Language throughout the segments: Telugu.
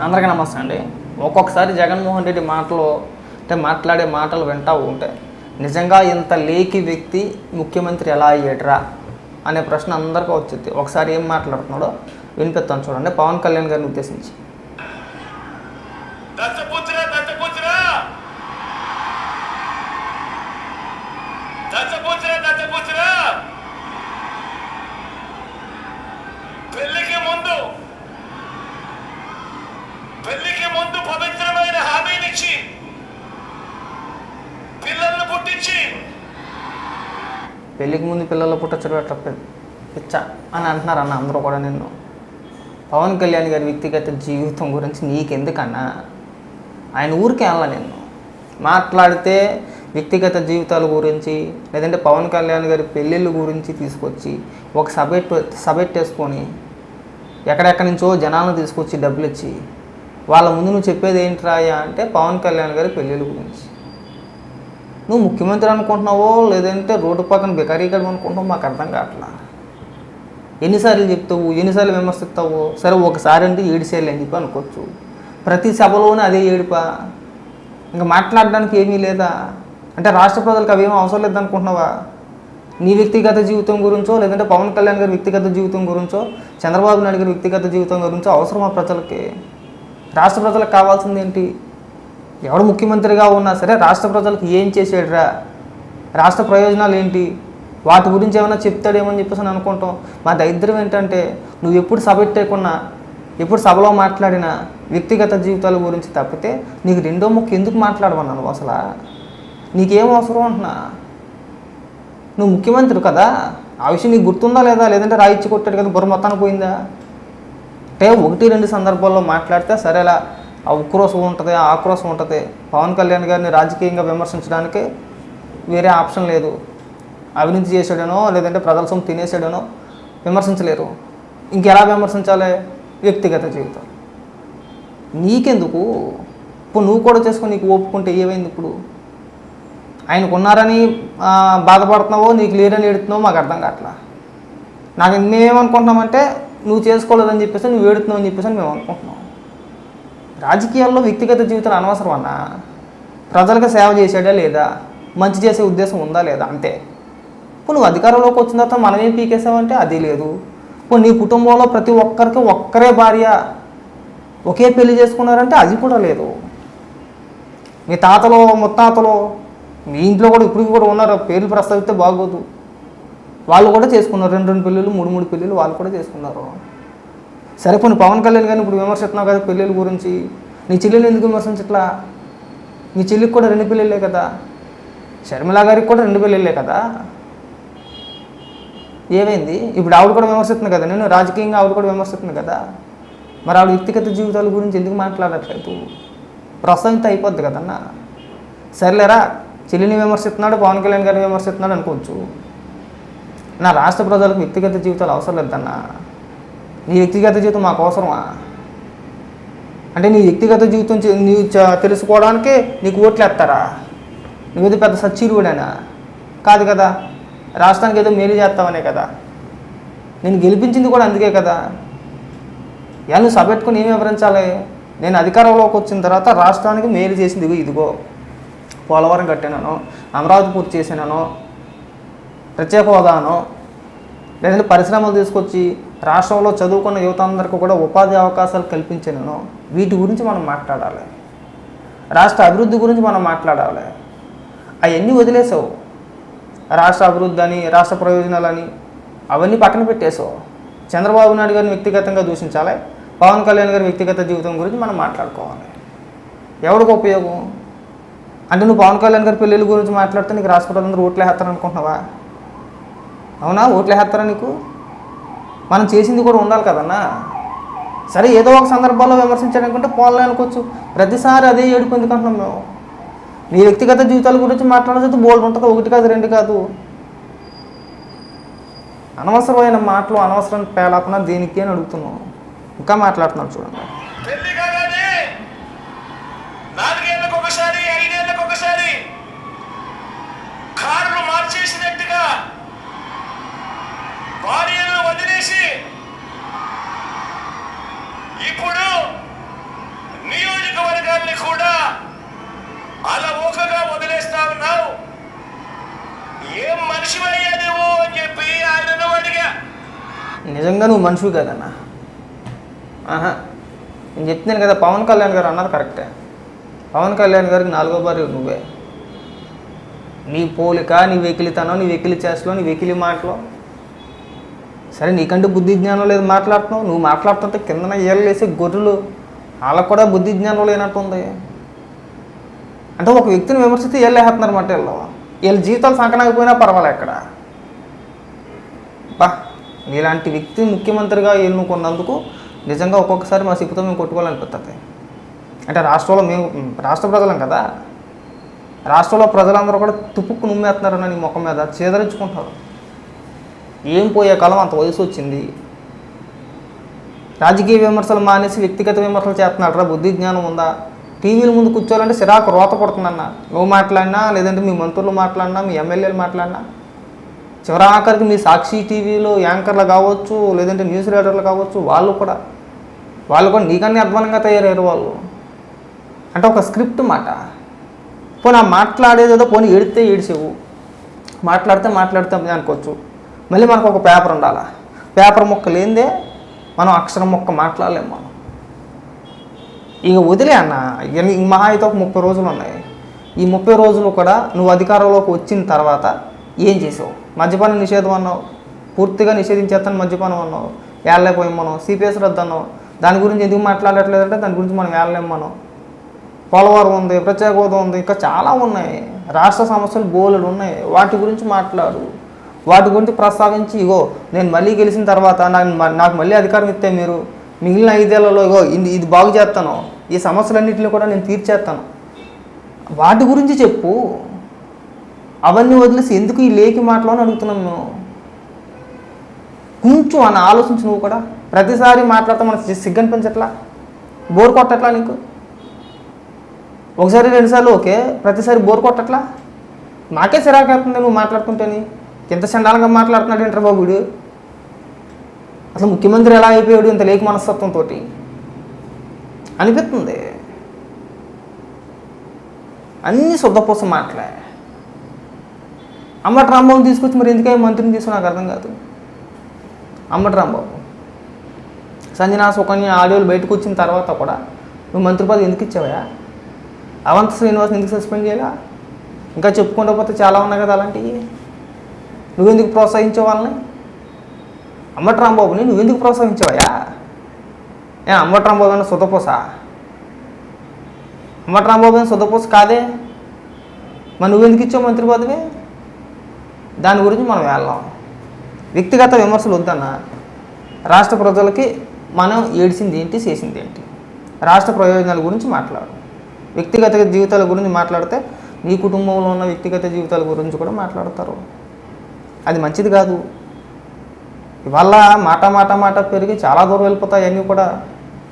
అందరికీ నమస్తే అండి. ఒక్కొక్కసారి జగన్మోహన్ రెడ్డి మాటలు అంటే మాట్లాడే మాటలు వింటూ ఉంటే నిజంగా ఇంత లేకి వ్యక్తి ముఖ్యమంత్రి ఎలా అయ్యేట్రా అనే ప్రశ్న అందరికీ వచ్చింది. ఒకసారి ఏం మాట్లాడుతున్నాడో వినిపిస్తాను చూడండి. పవన్ కళ్యాణ్ గారిని ఉద్దేశించి. దత్తపుత్ర దత్తపుత్ర దత్తపుత్ర దత్తపుత్ర పెళ్ళికి ముందు పెళ్ళికి ముందు పవిత్రమైన హామీనిచ్చి పిల్లల్ని పుట్టించి పెళ్ళికి ముందు పిల్లలు పుట్టచ్చడు అట్లా పిచ్చ అని అంటున్నారు అన్న అందరూ కూడా నిన్ను. పవన్ కళ్యాణ్ గారి వ్యక్తిగత జీవితం గురించి నీకెందుకన్నా? ఆయన ఊరికే వెళ్ళా నిన్ను. మాట్లాడితే వ్యక్తిగత జీవితాల గురించి లేదంటే పవన్ కళ్యాణ్ గారి పెళ్ళిళ్ళ గురించి తీసుకొచ్చి ఒక సబెట్ సబెట్టేసుకొని ఎక్కడెక్కడి నుంచో జనాలను తీసుకొచ్చి డబ్బులు ఇచ్చి వాళ్ళ ముందు నువ్వు చెప్పేది ఏంట్రాయా అంటే పవన్ కళ్యాణ్ గారి పెళ్ళిళ్ళ గురించి. నువ్వు ముఖ్యమంత్రి అనుకుంటున్నావో లేదంటే రోడ్డు పక్కన బెకారీగడు అనుకుంటున్నావు మాకు అర్థం కావట్లా? ఎన్నిసార్లు చెప్తావు? ఎన్నిసార్లు విమర్శిస్తావు? సరే ఒకసారి అంటే ఏడిసేయాలి అని చెప్పి అనుకోవచ్చు. ప్రతి సభలోనే అదే ఏడిపా? ఇంకా మాట్లాడడానికి ఏమీ లేదా? అంటే రాష్ట్ర ప్రజలకు అవేమీ అవసరం లేదనుకుంటున్నావా? నీ వ్యక్తిగత జీవితం గురించో లేదంటే పవన్ కళ్యాణ్ గారి వ్యక్తిగత జీవితం గురించో చంద్రబాబు నాయుడు గారి వ్యక్తిగత జీవితం గురించో అవసరమా ప్రజలకి? రాష్ట్ర ప్రజలకు కావాల్సింది ఏంటి ఎవడు ముఖ్యమంత్రిగా ఉన్నా సరే రాష్ట్ర ప్రజలకు ఏం చేసాడురా? రాష్ట్ర ప్రయోజనాలు ఏంటి? వాటి గురించి ఏమైనా చెప్తాడేమని చెప్పేసి అని అనుకుంటాం. మా దరిద్రం ఏంటంటే నువ్వు ఎప్పుడు సభ పెట్టేకున్నా ఎప్పుడు సభలో మాట్లాడినా వ్యక్తిగత జీవితాల గురించి తప్పితే నీకు రెండో ముక్క ఎందుకు మాట్లాడమన్నా నువ్వు అసలు? నీకేం అవసరం అంటున్నా? నువ్వు ముఖ్యమంత్రి కదా? ఆ విషయం నీకు గుర్తుందా లేదా? లేదంటే రాయిచ్చి కొట్టాడు కదా బుర్ర మొత్తానికి పోయిందా? అంటే ఒకటి రెండు సందర్భాల్లో మాట్లాడితే సరేలా ఆ ఉక్రోషం ఉంటుంది ఆక్రోశం ఉంటుంది. పవన్ కళ్యాణ్ గారిని రాజకీయంగా విమర్శించడానికి వేరే ఆప్షన్ లేదు. అవినీతి చేసాడనో లేదంటే ప్రజల సొమ్ము తినేసాడనో విమర్శించలేరు. ఇంకెలా విమర్శించాలి? వ్యక్తిగత జీవితం. నీకెందుకు? ఇప్పుడు నువ్వు కూడా చేసుకుని నీకు ఒప్పుకుంటే ఏమైంది ఇప్పుడు? ఆయనకు ఉన్నారని బాధపడుతున్నావో నీకు లేరని ఎడుతున్నావో మాకు అర్థం కావట్లా? నాకు మేమేమనుకుంటున్నామంటే నువ్వు చేసుకోలేదని చెప్పేసి నువ్వు ఏడుతున్నావు అని చెప్పేసి మేము అనుకుంటున్నాం రాజకీయాల్లో వ్యక్తిగత జీవితం అనవసరం అన్న ప్రజలకు సేవ చేసాడా లేదా? మంచి చేసే ఉద్దేశం ఉందా లేదా? అంతే. ఇప్పుడు నువ్వు అధికారంలోకి వచ్చిన తర్వాత మనమేం పీకేసావంటే అది లేదు. ఇప్పుడు నీ కుటుంబంలో ప్రతి ఒక్కరికి ఒక్కరే భార్య ఒకే పెళ్ళి చేసుకున్నారంటే అది కూడా లేదు. మీ తాతలో ముత్తాతలో మీ ఇంట్లో కూడా ఇప్పటికి కూడా ఉన్నారు. పేర్లు ప్రస్తావిస్తే బాగోదు. వాళ్ళు కూడా చేసుకున్నారు. రెండు రెండు పెళ్ళిళ్ళు మూడు మూడు పెళ్ళిళ్ళు వాళ్ళు కూడా చేసుకున్నారు. సరే కొన్ని పవన్ కళ్యాణ్ గారిని ఇప్పుడు విమర్శిస్తున్నావు కదా పెళ్ళిళ్ళ గురించి. నీ చెల్లెలు ఎందుకు విమర్శించట్లా? నీ చెల్లికి కూడా రెండు పెళ్ళిళ్ళే కదా. షర్మిల గారికి కూడా రెండు పెళ్ళిళ్ళే కదా. ఏమైంది? ఇప్పుడు ఆవిడ కూడా విమర్శిస్తుంది కదా. నేను రాజకీయంగా ఆవిడ కూడా విమర్శిస్తుంది కదా. మరి ఆవిడ వ్యక్తిగత జీవితాల గురించి ఎందుకు మాట్లాడట్లేదు? ప్రస్తుతం అయిపోద్ది కదన్నా. సర్లేరా చెల్లిని విమర్శిస్తున్నాడు పవన్ కళ్యాణ్ గారిని విమర్శిస్తున్నాడు అనుకోవచ్చు. నా రాష్ట్ర ప్రజలకు వ్యక్తిగత జీవితాలు అవసరం లేదన్నా. నీ వ్యక్తిగత జీవితం మాకు అవసరమా? అంటే నీ వ్యక్తిగత జీవితం చే- నీ తెలుసుకోవడానికే నీకు ఓట్లు వేస్తారా నువ్వేదో పెద్ద సచ్చీరువుడేనా? కాదు కదా. రాష్ట్రానికి ఏదో మేలు చేస్తావనే కదా. నేను గెలిపించింది కూడా అందుకే కదా. ఇలా నువ్వు సభెట్టుకుని ఏం వివరించాలి? నేను అధికారంలోకి వచ్చిన తర్వాత రాష్ట్రానికి మేలు చేసింది ఇదిగో ఇదిగో. పోలవరం కట్టినాను అమరావతి పూర్తి చేసినాను ప్రత్యేక హోదాను లేదంటే పరిశ్రమలు తీసుకొచ్చి రాష్ట్రంలో చదువుకున్న యువత అందరికీ కూడా ఉపాధి అవకాశాలు కల్పించాను వీటి గురించి మనం మాట్లాడాలి. రాష్ట్ర అభివృద్ధి గురించి మనం మాట్లాడాలి. అవన్నీ వదిలేసావు. రాష్ట్ర అభివృద్ధి అని రాష్ట్ర ప్రయోజనాలని అవన్నీ పక్కన పెట్టేసావు. చంద్రబాబు నాయుడు గారిని వ్యక్తిగతంగా దూషించాలి. పవన్ కళ్యాణ్ గారి వ్యక్తిగత జీవితం గురించి మనం మాట్లాడుకోవాలి. ఎవరికి ఉపయోగం? అంటే నువ్వు పవన్ కళ్యాణ్ గారి పెళ్ళిళ్ళ గురించి మాట్లాడితే నీకు రాష్ట్రపతి అందరూ ఓట్లు వేస్తారు అవునా? ఓట్లు వేస్తారా నీకు? మనం చేసింది కూడా ఉండాలి కదన్నా? సరే ఏదో ఒక సందర్భాల్లో విమర్శించాలనుకుంటే పోలే అనుకోవచ్చు. ప్రతిసారి అదే ఏడుపు ఎందుకంటున్నాం మేము? నీ వ్యక్తిగత జీవితాల గురించి మాట్లాడాల్సి బోల్డ్ ఉంటుంది? ఒకటి కాదు రెండు కాదు. అనవసరమైన మాటలు అనవసరం పేలాపన దేనికి అని అడుగుతున్నాం ఇంకా మాట్లాడుతున్నాడు చూడండి. ఒకసారి కార్లు మార్చేసినట్టుగా భార్యలను వదిలేసి ఇప్పుడు మనిషివయ్యా నువ్వు అని చెప్పి ఆయనను అడిగా నిజంగా నువ్వు మనుషువు కదన్నా. ఆహా. నేను చెప్తున్నాను కదా పవన్ కళ్యాణ్ గారు అన్నారు కరెక్టే పవన్ కళ్యాణ్ గారికి నాలుగో భార్య నువ్వే. నీ పోలిక నీ వెకిలితనం నీ వెకిలి చేస్తలో నీ వెకిలి మాటలో. సరే నీకంటే బుద్ధి జ్ఞానం లేదు మాట్లాడుతున్నావు. నువ్వు మాట్లాడుతుంటే కిందన ఏళ్ళు వేసే గొర్రెలు వాళ్ళకు కూడా బుద్ధి జ్ఞానం లేనట్టుంది అంటే ఒక వ్యక్తిని విమర్శిస్తే ఏళ్ళు వేస్తున్నారు మాట వీళ్ళు. వీళ్ళ జీవితాలు సంకనాకపోయినా పర్వాలేదు అక్కడ. బా. మీలాంటి వ్యక్తి ముఖ్యమంత్రిగా ఎన్నుకున్నందుకు నిజంగా ఒక్కొక్కసారి మా సిక్కుతో మేము కొట్టుకోవాలనిపిస్తుంది అంటే రాష్ట్రంలో మేము రాష్ట్ర ప్రజలం కదా. రాష్ట్రంలో ప్రజలందరూ కూడా తుప్పుకు నుమ్మేస్తున్నారన్న నీ ముఖం మీద చేదరించుకుంటారు. ఏం పోయే కాలం అంత వయసు వచ్చింది. రాజకీయ విమర్శలు మానేసి వ్యక్తిగత విమర్శలు చేస్తున్నాడు రా బుద్ధి జ్ఞానం ఉందా? టీవీల ముందు కూర్చోవాలంటే సిరాకు రోత పడుతుందన్న నువ్వు మాట్లాడినా లేదంటే మీ మంత్రులు మాట్లాడినా మీ ఎమ్మెల్యేలు మాట్లాడినా చివరి ఆఖరికి మీ సాక్షి టీవీలో యాంకర్లు కావచ్చు లేదంటే న్యూస్ రీడర్లు కావచ్చు వాళ్ళు కూడా. వాళ్ళు కూడా నీకన్నీ అధ్వానంగా తయారయ్యారు వాళ్ళు. అంటే ఒక స్క్రిప్ట్ మాట. పోనీ ఆ మాట్లాడేదేదో పోనీ ఏడితే ఏడిసేవు మాట్లాడితే మాట్లాడితే అనుకోవచ్చు. మళ్ళీ మనకు ఒక పేపర్ ఉండాలా? పేపర్ మొక్క లేనిదే మనం అక్షరం మొక్క మాట్లాడలేము మనం. ఇక వదిలే అన్న ఇక మహా అయితే ఒక ముప్పై రోజులు ఉన్నాయి. ఈ ముప్పై రోజులు కూడా నువ్వు అధికారంలోకి వచ్చిన తర్వాత ఏం చేసావు? మద్యపానం నిషేధం అన్నావు. పూర్తిగా నిషేధించేస్తాను మద్యపానం అన్నావు. ఏళ్ళలేకపోయాం మనం. సిపిఎస్ రద్దు అన్నావు. దాని గురించి ఎందుకు మాట్లాడట్లేదంటే దాని గురించి మనం ఏళ్ళలేం మనం. పోలవరం ఉంది ప్రత్యేక హోదా ఉంది ఇంకా చాలా ఉన్నాయి. రాష్ట్ర సమస్యలు బోలెడు ఉన్నాయి. వాటి గురించి మాట్లాడు. వాటి గురించి ప్రస్తావించి ఇగో నేను మళ్ళీ గెలిచిన తర్వాత నాకు నాకు మళ్ళీ అధికారం ఇస్తే మీరు మిగిలిన ఐదేళ్ళలో ఇగో ఇది ఇది బాగు చేస్తాను. ఈ సమస్యలన్నింటినీ కూడా నేను తీర్చేస్తాను. వాటి గురించి చెప్పు. అవన్నీ వదిలేసి ఎందుకు ఈ లేకి మాటలో అని అడుగుతున్నాం మేము? కొంచెం అని ఆలోచించు నువ్వు కూడా. ప్రతిసారి మాట్లాడతా మనకు సిగ్గనిపించట్లా? బోర్ కొట్టట్లా నీకు? ఒకసారి రెండుసార్లు ఓకే. ప్రతిసారి బోర్ కొట్టట్లా? నాకే చిరాకేస్తుంది నువ్వు మాట్లాడుతుంటేని ఎంత చండాలంగా మాట్లాడుతున్నాడు ఏంటర్ బాబుడు అసలు ముఖ్యమంత్రి ఎలా అయిపోయాడు ఇంత లేక మనస్తత్వంతో అనిపిస్తుంది. అన్నీ శుద్ధపూస మాట్లాడే. అమ్మటి రాంబాబుని తీసుకొచ్చి మరి ఎందుకే మంత్రిని తీసుకుని నాకు అర్థం కాదు. అమ్మటి రాంబాబు. సంజనా సుకన్య ఆడియోలు బయటకు వచ్చిన తర్వాత కూడా నువ్వు మంత్రి పదవి ఎందుకు ఇచ్చావా అవంత శ్రీనివాస్ని ఎందుకు సస్పెండ్ చేయాలా? ఇంకా చెప్పుకుంటూ పోతే చాలా ఉన్నాయి కదా అలాంటివి. నువ్వెందుకు ప్రోత్సహించే వాళ్ళని? అమ్మటి రాంబాబుని నువ్వెందుకు ప్రోత్సహించావయ్యా? ఏ అమ్మటి రాంబాబు అన్న సుతపోస అమ్మటి రాంబాబు అని సుతపోస కాదే? మరి నువ్వెందుకు ఇచ్చావు మంత్రి పదవి? దాని గురించి మనం వెళ్ళాం. వ్యక్తిగత విమర్శలు వద్దన్న రాష్ట్ర ప్రజలకి మనం ఏడిసింది ఏంటి చేసింది ఏంటి? రాష్ట్ర ప్రయోజనాల గురించి మాట్లాడు. వ్యక్తిగత జీవితాల గురించి మాట్లాడితే నీ కుటుంబంలో ఉన్న వ్యక్తిగత జీవితాల గురించి కూడా మాట్లాడతారు. అది మంచిది కాదు. ఇవాళ మాట మాట మాట పెరిగి చాలా దూరం వెళ్ళిపోతాయి అన్నీ కూడా.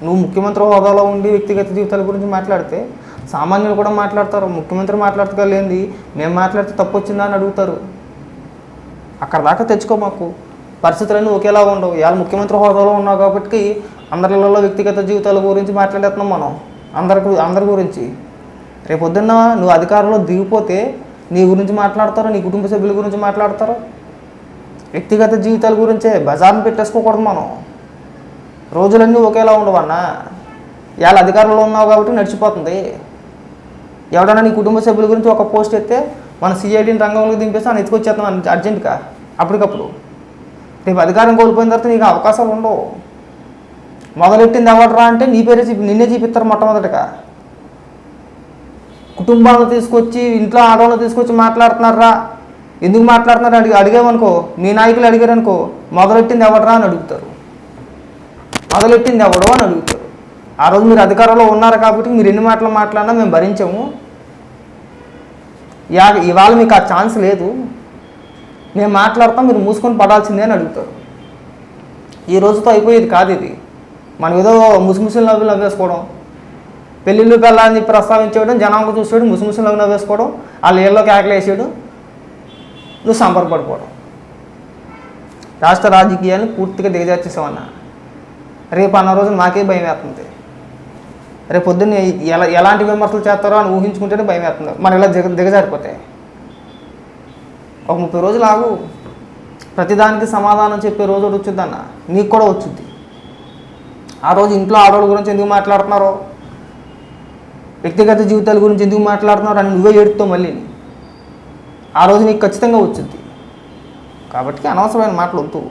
నువ్వు ముఖ్యమంత్రి హోదాలో ఉండి వ్యక్తిగత జీవితాల గురించి మాట్లాడితే సామాన్యులు కూడా మాట్లాడతారు. ముఖ్యమంత్రి మాట్లాడుతూ లేనిది మేము మాట్లాడితే తప్పు వచ్చిందా అని అడుగుతారు. అక్కడ దాకా తెచ్చుకో మాకు. పరిస్థితులన్నీ ఒకేలా ఉండవు. ఇవాళ ముఖ్యమంత్రి హోదాలో ఉన్నావు కాబట్టి అందరిలో వ్యక్తిగత జీవితాల గురించి మాట్లాడేస్తున్నాం మనం. అందరికి అందరి గురించి. రేపొద్దున్న నువ్వు అధికారంలో దిగిపోతే నీ గురించి మాట్లాడతారు నీ కుటుంబ సభ్యుల గురించి మాట్లాడతారు? వ్యక్తిగత జీవితాల గురించే బజార్ని పెట్టేసుకోకూడదు మనం. రోజులన్నీ ఒకేలా ఉండవన్నా ఇవాళ అధికారంలో ఉన్నావు కాబట్టి నడిచిపోతుంది. ఎవడన్నా నీ కుటుంబ సభ్యుల గురించి ఒక పోస్ట్ ఎత్తే మన సిఐడిని రంగంలోకి దింపేస్తే అని ఎత్తుకొచ్చేస్తాను అర్జెంటుగా అప్పటికప్పుడు. రేపు అధికారం కోల్పోయిన తర్వాత నీకు అవకాశాలు ఉండవు. మొదలెట్టింది ఎవడరా అంటే నీ పేరే చూపి నిన్నే చూపిస్తారు మొట్టమొదటిగా. కుటుంబాలను తీసుకొచ్చి ఇంట్లో ఆడవాళ్ళు తీసుకొచ్చి మాట్లాడుతున్నారా? ఎందుకు మాట్లాడుతున్నారు? అడిగి అడిగామనుకో మీ నాయకులు అడిగారనుకో మొదలెట్టింది ఎవడరా అని అడుగుతారు. మొదలెట్టింది ఎవడో అని అడుగుతారు. ఆ రోజు మీరు అధికారంలో ఉన్నారు కాబట్టి మీరు ఎన్ని మాటలు మాట్లాడినా మేము భరించాము. యా ఇవాళ మీకు ఆ ఛాన్స్ లేదు. మేము మాట్లాడతాం మీరు మూసుకొని పడాల్సిందే అని అడుగుతారు. ఈ రోజుతో అయిపోయేది కాదు ఇది. మనం ఏదో ముసిముసిలు నవ్వులు నవ్వేసుకోవడం పెళ్ళిళ్ళు పెళ్ళాలని ప్రస్తావించేయడం జనాంగం చూసేయడం ముసిముసిలు నవ్వు నవ్వేసుకోవడం వాళ్ళ ఏళ్ళలో కేకలేసేయడం నువ్వు సంపర్కపడిపోవడం రాష్ట్ర రాజకీయాన్ని పూర్తిగా దిగజార్చేసామన్నా రేపు అన్న రోజు నాకే భయం వేస్తుంది. రేపు పొద్దున్న ఎలా ఎలాంటి విమర్శలు చేస్తారో అని ఊహించుకుంటేనే భయం వేస్తుంది. మనం ఇలా దిగ దిగజారిపోతాయి ఒక ముప్పై రోజులు ఆగు. ప్రతిదానికి సమాధానం చెప్పే రోజు ఒకటి వచ్చిందన్న నీకు కూడా వచ్చింది. ఆ రోజు ఇంట్లో ఆడవాళ్ళ గురించి ఎందుకు మాట్లాడుతున్నారో? వ్యక్తిగత జీవితాల గురించి ఎందుకు మాట్లాడుతున్నారు అని నువ్వే ఏడుతావు మళ్ళీ. ఆ రోజు నీకు ఖచ్చితంగా వచ్చింది. కాబట్టి అనవసరమైన మాటలు వద్దు.